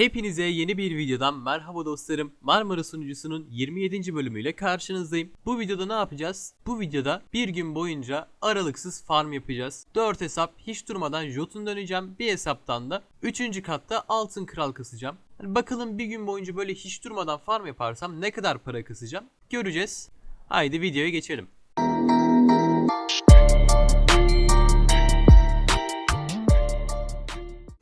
Hepinize yeni bir videodan merhaba dostlarım. Marmara sunucusunun 27. bölümüyle karşınızdayım. Bu videoda ne yapacağız? Bu videoda bir gün boyunca aralıksız farm yapacağız. 4 hesap hiç durmadan Jotun döneceğim. Bir hesaptan da 3. katta altın kral kasacağım. Hani bakalım bir gün boyunca böyle hiç durmadan farm yaparsam ne kadar para kasacağım? Göreceğiz. Haydi videoya geçelim.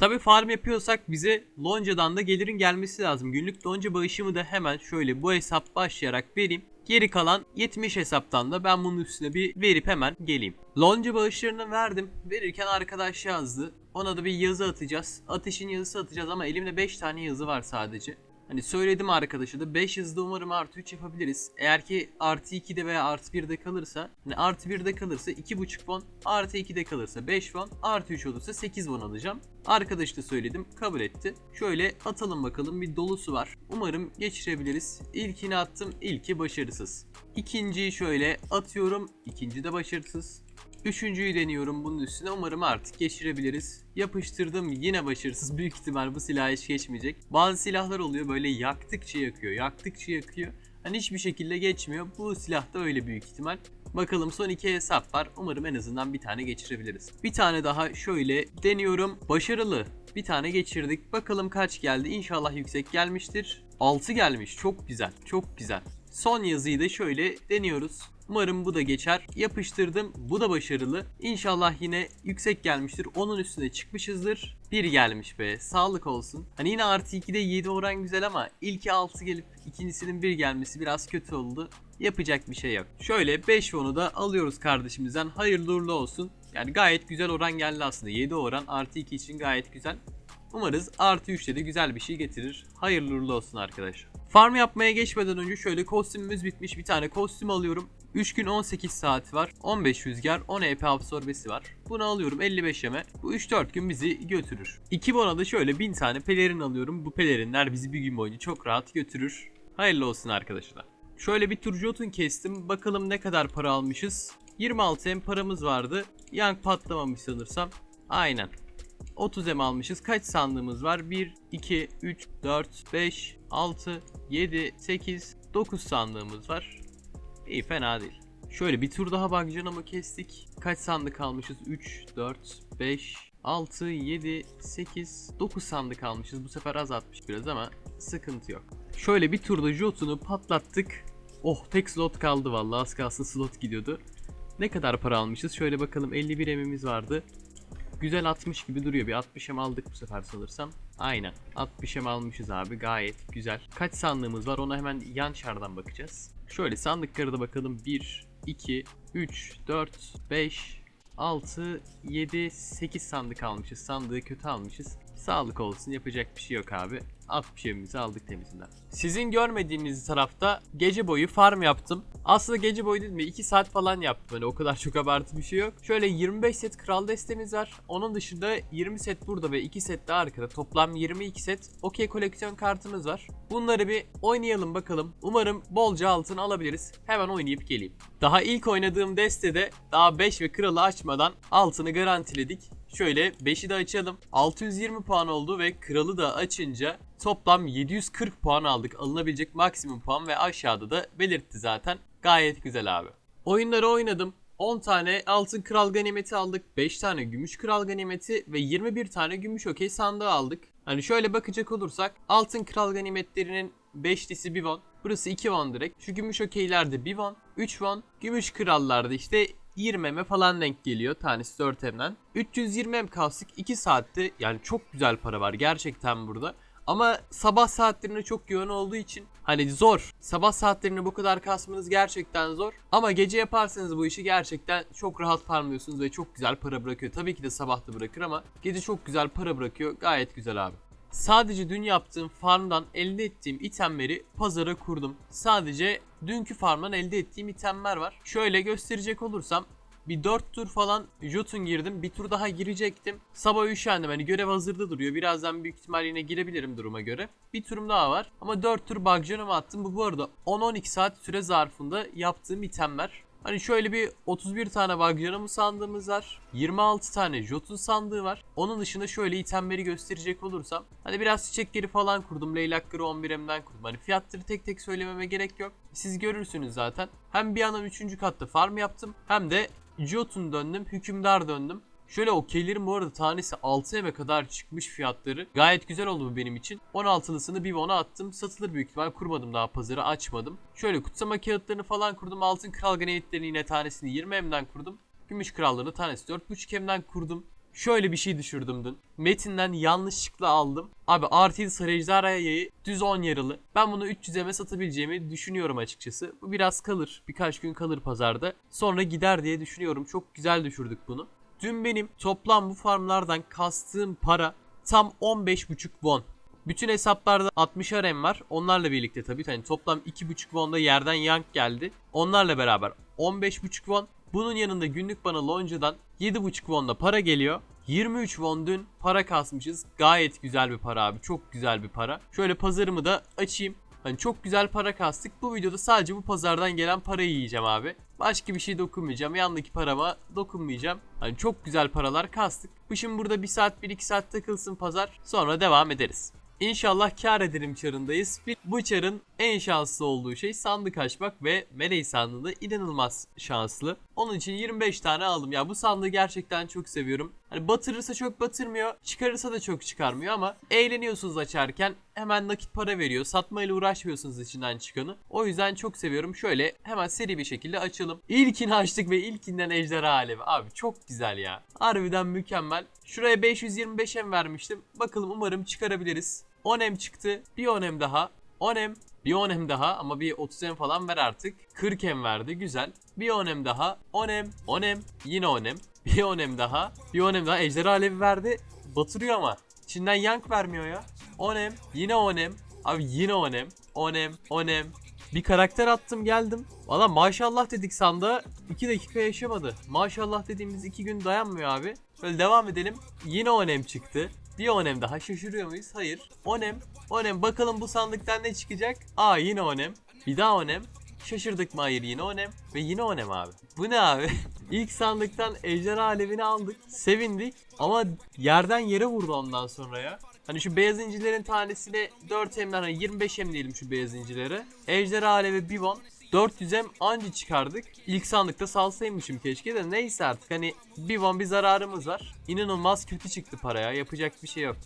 Tabi farm yapıyorsak bize loncadan da gelirin gelmesi lazım. Günlük lonca bağışımı da hemen şöyle bu hesap başlayarak vereyim. Geri kalan 70 hesaptan da ben bunun üstüne bir verip hemen geleyim. Lonca bağışlarını verdim. Verirken arkadaş yazdı. Ona da bir yazı atacağız. Ateşin yazısı atacağız ama elimde 5 tane yazı var sadece. Hani söyledim arkadaşa da 5 hızda umarım artı 3 yapabiliriz. Eğer ki artı 2'de veya artı 1'de kalırsa hani artı 1'de kalırsa 2.5 won artı 2'de kalırsa 5 won artı 3 olursa 8 won alacağım. Arkadaş da söyledim kabul etti. Şöyle atalım bakalım bir dolusu var. Umarım geçirebiliriz. İlkini attım ilki başarısız. İkinciyi şöyle atıyorum ikinci de başarısız. Üçüncüyü deniyorum bunun üstüne umarım artık geçirebiliriz. Yapıştırdım yine başarısız büyük ihtimal bu silah hiç geçmeyecek. Bazı silahlar oluyor böyle yaktıkça yakıyor yaktıkça yakıyor. Hani hiçbir şekilde geçmiyor. Bu silah da öyle büyük ihtimal. Bakalım son iki hesap var. Umarım en azından bir tane geçirebiliriz. Bir tane daha şöyle deniyorum. Başarılı. Bir tane geçirdik. Bakalım kaç geldi. İnşallah yüksek gelmiştir. 6 gelmiş. Çok güzel. Çok güzel. Son yazıyı da şöyle deniyoruz. Umarım bu da geçer. Yapıştırdım. Bu da başarılı. İnşallah yine yüksek gelmiştir. Onun üstüne çıkmışızdır. Bir gelmiş be. Sağlık olsun. Hani yine artı 2'de 7 oran güzel ama ilki 6 gelip ikincisinin 1 gelmesi biraz kötü oldu. Yapacak bir şey yok. Şöyle 5 onu da alıyoruz kardeşimizden. Hayırlı uğurlu olsun. Yani gayet güzel oran geldi aslında. 7 oran artı 2 için gayet güzel. Umarız artı 3'te de güzel bir şey getirir. Hayırlı uğurlu olsun arkadaşlar. Farm yapmaya geçmeden önce şöyle kostümümüz bitmiş. Bir tane kostüm alıyorum. 3 gün 18 saat var. 15 rüzgar, 10 EP absorbesi var. Bunu alıyorum 55 yeme. Bu 3-4 gün bizi götürür. 2 bona da şöyle 1000 tane pelerin alıyorum. Bu pelerinler bizi bir gün boyunca çok rahat götürür. Hayırlı olsun arkadaşlar. Şöyle bir tur jotun kestim. Bakalım ne kadar para almışız. 26 em paramız vardı. Yank patlamamış sanırsam. Aynen. 30 em almışız. Kaç sandığımız var? 1, 2, 3, 4, 5, 6, 7, 8, 9 sandığımız var. İyi fena değil. Şöyle bir tur daha bakcanamı kestik. Kaç sandık almışız? 3, 4, 5, 6, 7, 8, 9 sandık almışız. Bu sefer az atmış biraz ama sıkıntı yok. Şöyle bir turda Jotun'u patlattık. Oh tek slot kaldı vallahi az kalsın slot gidiyordu. Ne kadar para almışız? Şöyle bakalım 51 emimiz vardı. Güzel 60 gibi duruyor. Bir 60 em aldık bu sefer sanırsam. Aynen. 60 em almışız abi. Gayet güzel. Kaç sandığımız var? Ona hemen yan şardan bakacağız. Şöyle sandıklara bakalım. 1, 2, 3, 4, 5, 6, 7, 8 sandık almışız. Sandığı kötü almışız. Sağlık olsun yapacak bir şey yok abi. 60 evimizi aldık temizinden. Sizin görmediğiniz tarafta gece boyu farm yaptım. Aslında gece boyu değil mi? 2 saat falan yaptım. Hani o kadar çok abartı bir şey yok. Şöyle 25 set kral destemiz var. Onun dışında 20 set burada ve 2 set de arkada. Toplam 22 set okey koleksiyon kartımız var. Bunları bir oynayalım bakalım. Umarım bolca altın alabiliriz. Hemen oynayıp geleyim. Daha ilk oynadığım destede daha 5 ve kralı açmadan altını garantiledik. Şöyle 5'i de açalım. 620 puan oldu ve kralı da açınca toplam 740 puan aldık. Alınabilecek maksimum puan ve aşağıda da belirtti zaten. Gayet güzel abi. Oyunları oynadım. 10 tane altın kral ganimeti aldık. 5 tane gümüş kral ganimeti ve 21 tane gümüş okey sandığı aldık. Hani şöyle bakacak olursak altın kral ganimetlerinin 5'lisi 1 won. Burası 2 won direkt. Şu gümüş okeylerde 1 won. 3 won. Gümüş krallarda işte 20 M'e falan denk geliyor tanesi 4 M'den. 320 M kastık 2 saatte yani çok güzel para var gerçekten burada. Ama sabah saatlerinde çok yoğun olduğu için hani zor. Sabah saatlerinde bu kadar kasmanız gerçekten zor. Ama gece yaparsanız bu işi gerçekten çok rahat farmlıyorsunuz ve çok güzel para bırakıyor. Tabii ki de sabah da bırakır ama gece çok güzel para bırakıyor. Gayet güzel abi. Sadece dün yaptığım farmdan elde ettiğim itemleri pazara kurdum. Sadece dünkü farmdan elde ettiğim itemler var. Şöyle gösterecek olursam bir 4 tur falan Jotun girdim. Bir tur daha girecektim. Sabah üşendim. Hani görev hazırda duruyor. Birazdan büyük ihtimal yine girebilirim duruma göre. Bir turum daha var. Ama 4 tur bug attım. Bu bu arada 10-12 saat süre zarfında yaptığım itemler. Hani şöyle bir 31 tane Vagranum sandığımız var. 26 tane Jotun sandığı var. Onun dışında şöyle itemleri gösterecek olursam. Hani biraz çiçekleri falan kurdum. Leylakları 11M'den kurdum. Hani fiyatları tek tek söylememe gerek yok. Siz görürsünüz zaten. Hem bir yandan 3. katta farm yaptım. Hem de Jotun döndüm. Hükümdar döndüm. Şöyle okeylerin bu arada tanesi 6 eme kadar çıkmış fiyatları. Gayet güzel oldu bu benim için. 16'lısını bir ona attım. Satılır büyük ihtimal. Kurmadım daha pazarı açmadım. Şöyle kutsama kağıtlarını falan kurdum. Altın kral granitlerini yine tanesini 20 emden kurdum. Gümüş krallarını tanesi 4.5 emden kurdum. Şöyle bir şey düşürdüm dün. Metin'den yanlışlıkla aldım. Abi artı 7 sarı ejderha yayı düz 10 yarılı. Ben bunu 300 eme satabileceğimi düşünüyorum açıkçası. Bu biraz kalır. Birkaç gün kalır pazarda. Sonra gider diye düşünüyorum. Çok güzel düşürdük bunu. Dün benim toplam bu farmlardan kastığım para tam 15.5 won. Bütün hesaplarda 60 RM var. Onlarla birlikte tabii. Yani toplam 2.5 won'da yerden yank geldi. Onlarla beraber 15.5 won. Bunun yanında günlük bana Lonca'dan 7.5 won'da para geliyor. 23 won dün para kasmışız. Gayet güzel bir para abi. Çok güzel bir para. Şöyle pazarımı da açayım. Hani çok güzel para kastık. Bu videoda sadece bu pazardan gelen parayı yiyeceğim abi. Başka bir şey dokunmayacağım. Yandaki parama dokunmayacağım. Hani çok güzel paralar kastık. Bu şimdi burada 1 saat 1-2 saat takılsın pazar. Sonra devam ederiz. İnşallah kar ederim çarındayız. Bu çarın en şanslı olduğu şey sandık açmak ve Meley sandığında inanılmaz şanslı. Onun için 25 tane aldım. Ya bu sandığı gerçekten çok seviyorum. Hani batırırsa çok batırmıyor, çıkarırsa da çok çıkarmıyor ama eğleniyorsunuz açarken hemen nakit para veriyor. Satmayla uğraşmıyorsunuz içinden çıkanı. O yüzden çok seviyorum. Şöyle hemen seri bir şekilde açalım. İlkini açtık ve ilkinden ejderha alevi. Abi çok güzel ya. Harbiden mükemmel. Şuraya 525 em vermiştim. Bakalım umarım çıkarabiliriz. 10 em çıktı. Bir 10 em daha. 10 em. Bir 10 em daha ama bir 30 em falan ver artık. 40 em verdi güzel. Bir 10 em daha. 10 em. 10 em. Yine 10 em. Bir 10 em daha. Bir 10 em daha. Ejderha alevi verdi. Batırıyor ama. İçinden yank vermiyor ya. 10 em. Yine 10 em. Abi yine 10 em. 10 em. 10 em. Bir karakter attım geldim. Valla maşallah dedik sanda 2 dakika yaşamadı. Maşallah dediğimiz 2 gün dayanmıyor abi. Böyle devam edelim. Yine onem çıktı. Bir onem daha şaşırıyor muyuz? Hayır. Onem. Onem bakalım bu sandıktan ne çıkacak? Aa yine onem. Bir daha onem. Şaşırdık mı? Hayır yine onem. Ve yine onem abi. Bu ne abi? İlk sandıktan ejderha alevini aldık. Sevindik. Ama yerden yere vurdu ondan sonra ya. Hani şu beyaz incilerin tanesine 4 emden hani 25 em diyelim şu beyaz incilere. Ejderha alevi Bivon 400 em anca çıkardık. İlk sandıkta salsaymışım keşke de neyse artık hani Bivon bir zararımız var. İnanılmaz kötü çıktı paraya yapacak bir şey yok.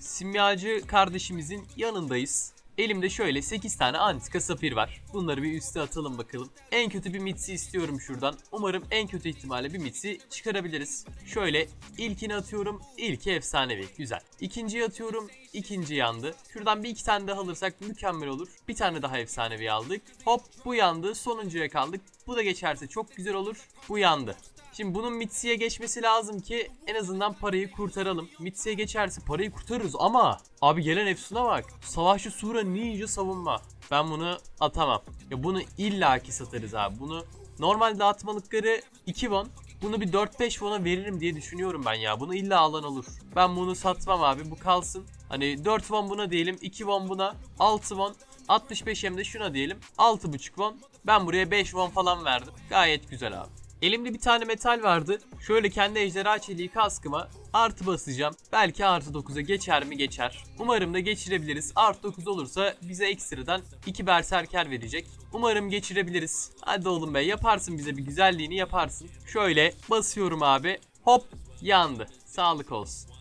Simyacı kardeşimizin yanındayız. Elimde şöyle 8 tane antika safir var. Bunları bir üste atalım bakalım. En kötü bir mitsi istiyorum şuradan. Umarım en kötü ihtimalle bir mitsi çıkarabiliriz. Şöyle ilkini atıyorum. İlki efsanevi. Güzel. İkinciyi atıyorum. ikinci yandı. Şuradan bir iki tane daha alırsak mükemmel olur. Bir tane daha efsanevi aldık. Hop bu yandı. Sonuncuya kaldık. Bu da geçerse çok güzel olur. Bu yandı. Şimdi bunun Mitsi'ye geçmesi lazım ki en azından parayı kurtaralım. Mitsi'ye geçerse parayı kurtarırız ama abi gelen Efsun'a bak. Savaşçı Sura Ninja savunma. Ben bunu atamam. Ya bunu illaki satarız abi. Bunu normalde atmalıkları 2 won. Bunu bir 4-5 won'a veririm diye düşünüyorum ben ya. Bunu illa alan olur. Ben bunu satmam abi. Bu kalsın. Hani 4 won buna diyelim. 2 won buna. 6 won. 65 hem de şuna diyelim. 6.5 won. Ben buraya 5 won falan verdim. Gayet güzel abi. Elimde bir tane metal vardı. Şöyle kendi ejderha çeliği kaskıma artı basacağım. Belki artı 9'a geçer mi geçer. Umarım da geçirebiliriz. Artı 9 olursa bize ekstradan 2 berserker verecek. Umarım geçirebiliriz. Hadi oğlum be yaparsın bize bir güzelliğini yaparsın. Şöyle basıyorum abi. Hop yandı. Sağlık olsun.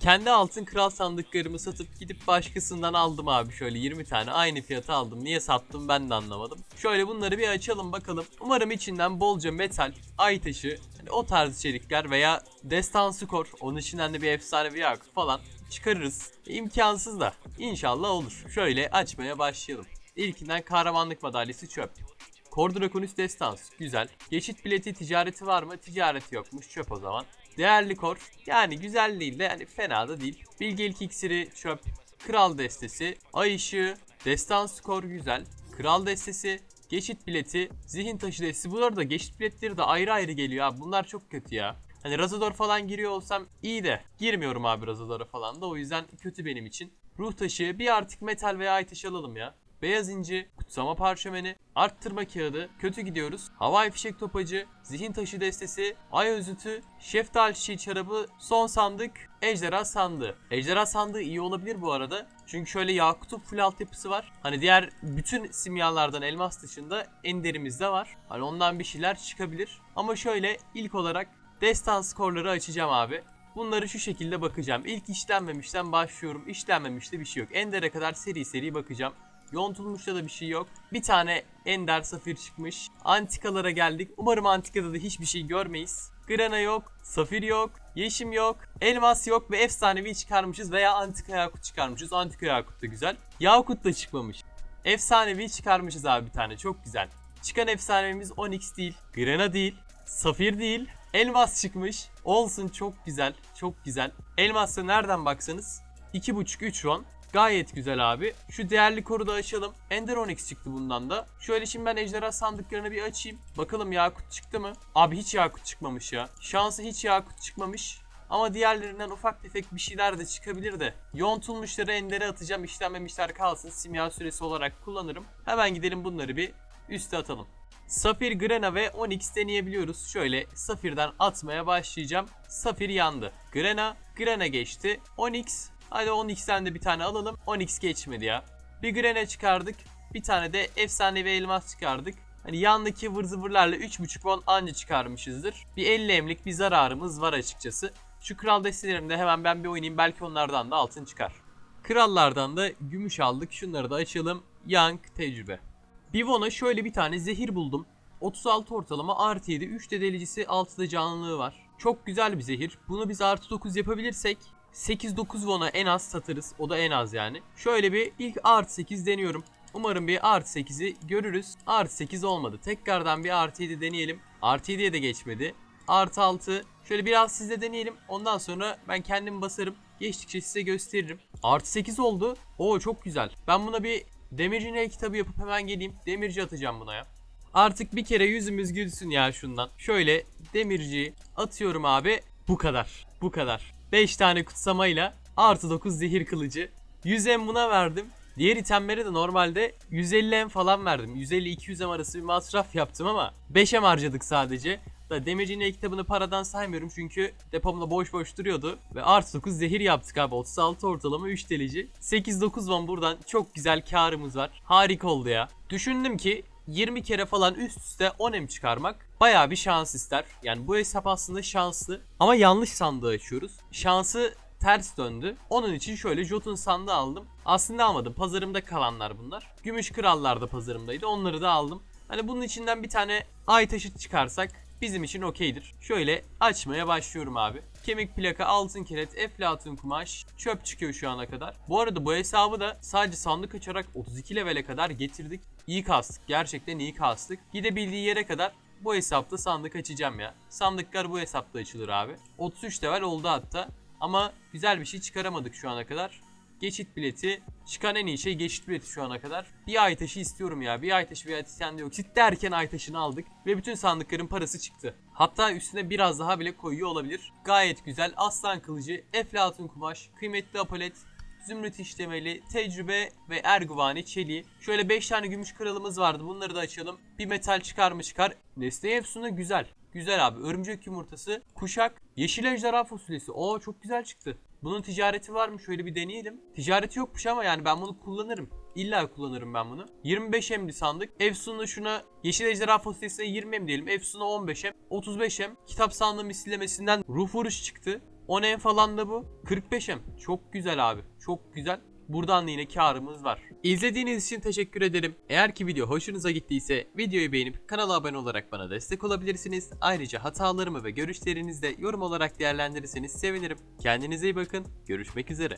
Kendi altın kral sandıklarımı satıp gidip başkasından aldım abi şöyle 20 tane aynı fiyata aldım. Niye sattım ben de anlamadım. Şöyle bunları bir açalım bakalım. Umarım içinden bolca metal, ay taşı, hani o tarz içerikler veya destan skor, onun içinden de bir efsane bir yakut falan çıkarırız. İmkansız da inşallah olur. Şöyle açmaya başlayalım. İlkinden kahramanlık madalyası çöp. Kor Draconis Destans. Güzel. Geçit bileti ticareti var mı? Ticareti yokmuş. Çöp o zaman. Değerli kor. Yani güzel de yani fena da değil. Bilgelik iksiri çöp. Kral destesi. Ay ışığı. Destan skor güzel. Kral destesi. Geçit bileti. Zihin taşı destesi. Bu arada geçit biletleri de ayrı ayrı geliyor abi. Bunlar çok kötü ya. Hani Razador falan giriyor olsam iyi de. Girmiyorum abi Razador'a falan da. O yüzden kötü benim için. Ruh taşı. Bir artık metal veya ay taşı alalım ya. Beyaz inci, kutsama parşömeni, arttırma kağıdı, kötü gidiyoruz, havai fişek topacı, zihin taşı destesi, ay özütü, şeftali çiçeği çarabı, son sandık, ejderha sandığı. Ejderha sandığı iyi olabilir bu arada. Çünkü şöyle Yakut'un full altyapısı var. Hani diğer bütün simyalardan elmas dışında enderimizde var. Hani ondan bir şeyler çıkabilir. Ama şöyle ilk olarak destan skorları açacağım abi. Bunları şu şekilde bakacağım. İlk işlenmemişten başlıyorum. İşlenmemişte bir şey yok. Ender'e kadar seri seri bakacağım. Yontulmuşta da bir şey yok. Bir tane Ender Safir çıkmış. Antikalara geldik. Umarım Antika'da da hiçbir şey görmeyiz. Grana yok, Safir yok, Yeşim yok, Elmas yok ve efsanevi çıkarmışız veya Antika Yakut çıkarmışız. Antika Yakut da güzel. Yakut da çıkmamış. Efsanevi çıkarmışız abi bir tane çok güzel. Çıkan efsanevimiz Onyx değil, Grana değil, Safir değil, Elmas çıkmış. Olsun çok güzel, çok güzel. Elmas'a nereden baksanız 2.5-3 won. Gayet güzel abi. Şu değerli koru da açalım. Ender Onyx çıktı bundan da. Şöyle şimdi ben ejderha sandıklarını bir açayım. Bakalım Yakut çıktı mı? Abi hiç Yakut çıkmamış ya. Şansı hiç Yakut çıkmamış. Ama diğerlerinden ufak tefek bir şeyler de çıkabilir de. Yontulmuşları Ender'e atacağım. İşlenmemişler kalsın. Simya süresi olarak kullanırım. Hemen gidelim bunları bir üste atalım. Safir, Grena ve Onyx deneyebiliyoruz. Şöyle Safir'den atmaya başlayacağım. Safir yandı. Grena, Grena geçti. Onyx, hadi Onyx'ten de bir tane alalım. Onyx geçmedi ya. Bir Grena çıkardık. Bir tane de efsanevi elmas çıkardık. Hani yandaki vır zıvırlarla 3.5 won anca çıkarmışızdır. Bir 50 emlik bir zararımız var açıkçası. Şu kral destelerinde hemen ben bir oynayayım. Belki onlardan da altın çıkar. Krallardan da gümüş aldık. Şunları da açalım. Young tecrübe. Bivon'a şöyle bir tane zehir buldum. 36 ortalama artı 7 3 de delicisi 6'da canlılığı var. Çok güzel bir zehir. Bunu biz artı 9 yapabilirsek 8-9 Von'a en az satarız. O da en az yani. Şöyle bir ilk artı 8 deniyorum. Umarım bir artı 8'i görürüz. Artı 8 olmadı. Tekrardan bir artı 7 deneyelim. Artı 7'ye de geçmedi. Artı 6. Şöyle biraz sizle deneyelim. Ondan sonra ben kendim basarım. Geçtikçe size gösteririm. Artı 8 oldu. Oo çok güzel. Ben buna bir demirci el kitabı yapıp hemen geleyim. Demirci atacağım buna ya. Artık bir kere yüzümüz gülsün ya şundan. Şöyle demirci atıyorum abi. Bu kadar. Bu kadar. 5 tane kutsamayla artı 9 zehir kılıcı. 100 em buna verdim. Diğer itemlere de normalde 150 em falan verdim. 150-200 em arası bir masraf yaptım ama 5 em harcadık sadece. Da demircinin kitabını paradan saymıyorum çünkü depomda boş boş duruyordu. Ve artı 9 zehir yaptık abi. 36 ortalama 3 delici. 8-9 won buradan çok güzel karımız var. Harika oldu ya. Düşündüm ki 20 kere falan üst üste 10 em çıkarmak bayağı bir şans ister. Yani bu hesap aslında şanslı ama yanlış sandığı açıyoruz. Şansı ters döndü. Onun için şöyle Jotun sandığı aldım. Aslında almadım. Pazarımda kalanlar bunlar. Gümüş krallar da pazarımdaydı. Onları da aldım. Hani bunun içinden bir tane ay taşı çıkarsak bizim için okeydir. Şöyle açmaya başlıyorum abi. Kemik plaka, altın kilit, eflatun kumaş, çöp çıkıyor şu ana kadar. Bu arada bu hesabı da sadece sandık açarak 32 levele kadar getirdik. İyi kastık. Gerçekten iyi kastık. Gidebildiği yere kadar bu hesapta sandık açacağım ya. Sandıklar bu hesapta açılır abi. 33 level oldu hatta. Ama güzel bir şey çıkaramadık şu ana kadar. Geçit bileti. Çıkan en iyi şey geçit bileti şu ana kadar. Bir ay taşı istiyorum ya. Bir ay taşı veya sende yok. Sit derken ay taşını aldık. Ve bütün sandıkların parası çıktı. Hatta üstüne biraz daha bile koyuyor olabilir. Gayet güzel. Aslan kılıcı, eflatun kumaş, kıymetli apalet, zümrüt işlemeli, tecrübe ve erguvani çeliği. Şöyle 5 tane gümüş kralımız vardı. Bunları da açalım. Bir metal çıkar mı çıkar. Desteği efsuna güzel. Güzel abi. Örümcek yumurtası, kuşak, yeşil ejderha fasulyesi. Oo çok güzel çıktı. Bunun ticareti var mı? Şöyle bir deneyelim. Ticareti yokmuş ama yani ben bunu kullanırım. İlla kullanırım ben bunu. 25 emli sandık. Efsun'la şuna yeşil ejderha fasulyesine 20 em diyelim. Efsun'a 15 em. 35 em. Kitap sandığı mislemesinden ruh vuruş çıktı. 10 em falan da bu. 45 em. Çok güzel abi. Çok güzel. Buradan da yine karımız var. İzlediğiniz için teşekkür ederim. Eğer ki video hoşunuza gittiyse videoyu beğenip kanala abone olarak bana destek olabilirsiniz. Ayrıca hatalarımı ve görüşlerinizi de yorum olarak değerlendirirseniz sevinirim. Kendinize iyi bakın. Görüşmek üzere.